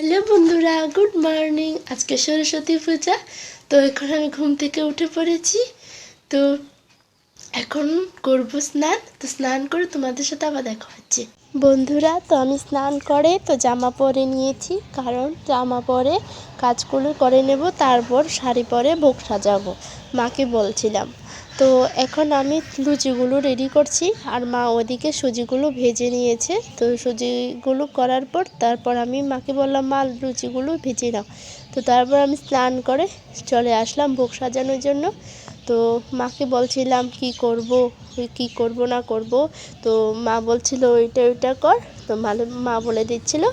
Hello বন্ধুরা, good morning. আজকে সরস্বতী পূজা, তো এখন আমি ঘুম থেকে উঠে পড়েছি। তো এখন করব স্নান। তো স্নান করে তোমাদের সাথে আবার দেখা হচ্ছে। বন্ধুরা, তো আমি স্নান করে, তো জামা পরে নিয়েছি, কারণ জামা পরে কাজগুলো করে নেব, তারপর শাড়ি পরে ভোগ সাজাবো, মাকে বলছিলাম। তো এখন আমি লুচিগুলো রেডি করছি আর মা ওদিকে সুজিগুলো ভেজে নিয়েছে। তো সুজিগুলো করার পর তারপর আমি মাকে বললাম, মা, লুচিগুলো ভেজে নাও। তো তারপর আমি স্নান করে চলে আসলাম ভোগ সাজানোর জন্য। তো মাকে বলছিলাম, কি করব? কি করব না করব? তো মা বলছিল, ওইটা ওইটা কর। তো মা বলে দিচ্ছিল।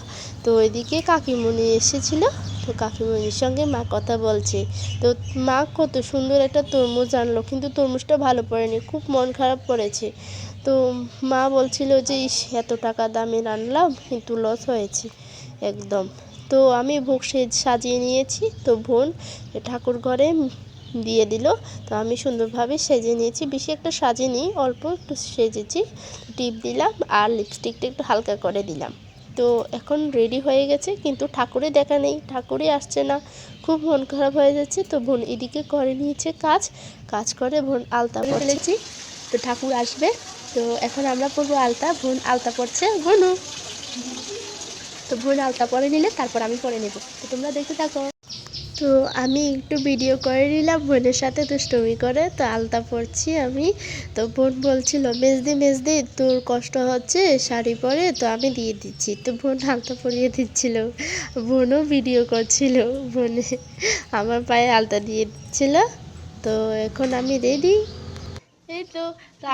তো ওইদিকে কাকিমণি এসেছিল। তো কাকিমণির সঙ্গে মা কথা বলছে। তো মা কত সুন্দর একটা তরমুজ আনলো, কিন্তু তরমুজটা ভালো পড়েনি, খুব মন খারাপ করেছে তো মা বলছিল যে, ইস, এত টাকা দামের আনলাম, কিন্তু লস হয়েছে। একদম। তো আমি ভোগ সাজিয়ে নিয়েছি, তো বোন ঠাকুর ঘরে দিয়ে দিল। তো আমি সুন্দরভাবে সেজে নিয়েছি, বেশি একটা সাজিনি, অল্প একটু সেজেছি। টিপ দিলাম আর লিপস্টিকটা একটু হালকা করে দিলাম। তো এখন রেডি হয়ে গেছে, কিন্তু ঠাকুরে দেখা নেই, ঠাকুরই আসছে না। খুব মন খারাপ হয়ে যাচ্ছে, তো বোন এদিকে করে নিয়েছে কাজ। কাজ করে বোন আলতা ফেলেছি, তো ঠাকুর আসবে। তো এখন আমরা পরবো আলতা, বোন আলতা পড়ছে বোনু। তো বোন আলতা পরে নিলে, তারপর আমি পরে নেব। তো তোমরা দেখতে থাকো। তো আমি একটু ভিডিও করে নিলাম, বোনের সাথে দুষ্টমি করে, তো আলতা পরছি আমি। তো বোন বলছিল, মেজদি মেজদি, তোর কষ্ট হচ্ছে, শাড়ি পরে, তো আমি দিয়ে দিচ্ছি। তো বোন আলতা পরিয়ে দিচ্ছিল। বোনও ভিডিও করছিল, বোনে আমার পায়ে আলতা দিয়ে দিচ্ছিল। তো এখন আমি রেডি এই তো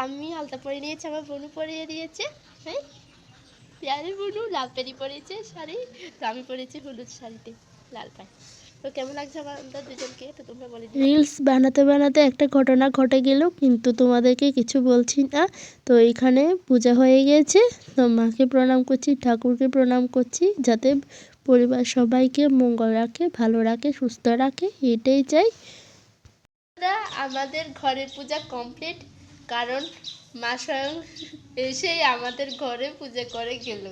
আমি আলতা পরিয়ে নিয়েছি, আমার বোনও পরিয়ে দিয়েছে হ্যাঁ? পেয়ারি বুনু লাল পেরি পরেছে শাড়ি, তো আমি পরেছি হলুদ শাড়িতে, লাল পাড়ি তো কেমন লাগছে আমার আমাদের দুজনকে? তো তোমরা বলে রিলস বানাতে বানাতে একটা ঘটনা ঘটে গেল কিন্তু তোমাদেরকে কিছু বলছি না। তো এখানে পূজা হয়ে গেছে তো মাকে প্রণাম করছি ঠাকুরকে প্রণাম করছি যাতে পরিবার সবাইকে মঙ্গল রাখে ভালো রাখে সুস্থ রাখে এটাই চাই। আমাদের ঘরে পূজা কমপ্লিট কারণ মা স্বয়ং এসেই আমাদের ঘরে পূজা করে গেল।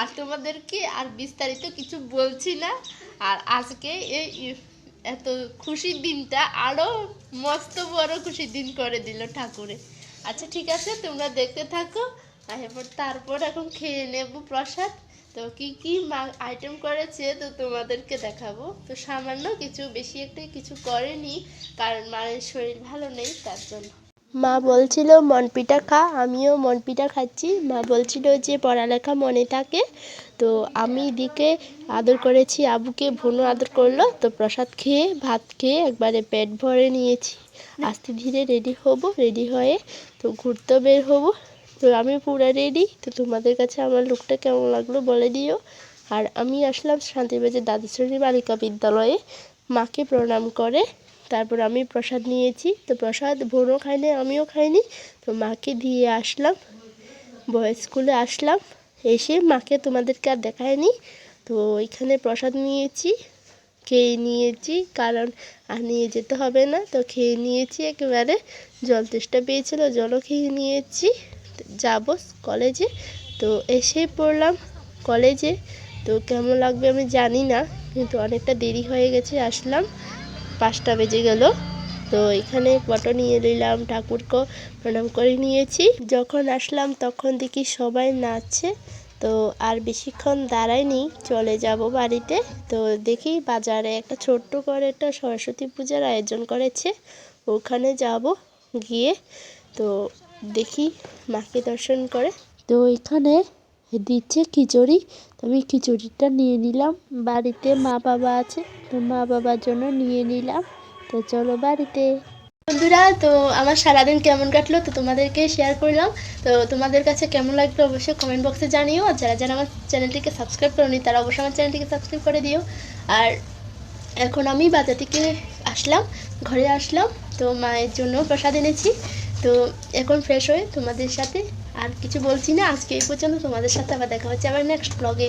আর তোমাদেরকে আর বিস্তারিত কিছু বলছি না। আর আজকে এই এত খুশির দিনটা আরও মস্ত বড় খুশির দিন করে দিল ঠাকুরে। আচ্ছা ঠিক আছে, তোমরা দেখতে থাকো। এরপর তারপর এখন খেয়ে নেব প্রসাদ। তো কি কি আইটেম করেছে তো তোমাদেরকে দেখাবো। তো সামান্য কিছু, বেশি একটা কিছু করেনি, কারণ মায়ের শরীর ভালো নেই, তার জন্য। মা বলছিল মনপিঠা খা। আমিও মনপিঠা খাচ্ছি। মা বলছিল যে, পড়ালেখা মনে থাকে। তো আমি এদিকে আদর করেছি, আবুকে ভুনো আদর করল। তো প্রসাদ খেয়ে, ভাত খেয়ে একবারে পেট ভরে নিয়েছি। আস্তে ধীরে রেডি হব, রেডি হয়ে তো ঘুরতে বের হব। তো আমি পুরো রেডি। তো তোমাদের কাছে আমার লুকটা কেমন লাগল বলে দিও। আর আমি আসলাম শান্তিবাজার দ্বাদশ বালিকা বিদ্যালয়ে। মাকে প্রণাম করে। তারপর আমি প্রসাদ নিয়েছি। তো প্রসাদ বোনও খায়নি, আমিও খাইনি। তো মাকে দিয়ে আসলাম। বয়েজ স্কুলে আসলাম। এসে মাকে তোমাদেরকে আর দেখায়নি। তো এখানে প্রসাদ নিয়েছি, খেয়ে নিয়েছি। কারণ আর নিয়ে যেতে হবে না। তো খেয়ে নিয়েছি একেবারে। জল তেষ্টা পেয়েছিল, জলও খেয়ে নিয়েছি। যাব কলেজে তো এসে পড়লাম কলেজে তো কেমন লাগবে আমি জানি না। কিন্তু অনেকটা দেরি হয়ে গেছে, আসলাম। পাঁচটা বেজে গেল। তো এখানে ফটো নিয়ে নিলাম, ঠাকুরকে প্রণাম করে নিয়েছি। যখন আসলাম তখন দেখি সবাই নাচছে, তো আর বেশিক্ষণ দাঁড়ায়নি, চলে যাব বাড়িতে। তো দেখি বাজারে একটা ছোট্ট করে একটা সরস্বতী পূজার আয়োজন করেছে, ওখানে যাব গিয়ে। তো দেখি মাকে দর্শন করে। তো এখানে দিচ্ছে খিচুড়ি। তো আমি খিচুড়িটা নিয়ে নিলাম। বাড়িতে মা বাবা আছে, তো মা বাবার জন্য নিয়ে নিলাম। তো চলো বাড়িতে। বন্ধুরা, তো আমার সারাদিন কেমন কাটলো তো তোমাদেরকে শেয়ার করলাম। তো তোমাদের কাছে কেমন লাগল অবশ্যই কমেন্ট বক্সে জানিও। আর যারা যারা আমার চ্যানেলটিকে সাবস্ক্রাইব করনি, তারা অবশ্যই আমার চ্যানেলটিকে সাবস্ক্রাইব করে দিও। আর এখন আমি বাজার থেকে আসলাম, ঘরে আসলাম। তো মায়ের জন্য প্রসাদ এনেছি। তো এখন ফ্রেশ হয়ে তোমাদের সাথে আর কিছু বলছি না। আজকে এই পর্যন্ত তোমাদের সাথে আবার দেখা হচ্ছে আবার নেক্সট ব্লগে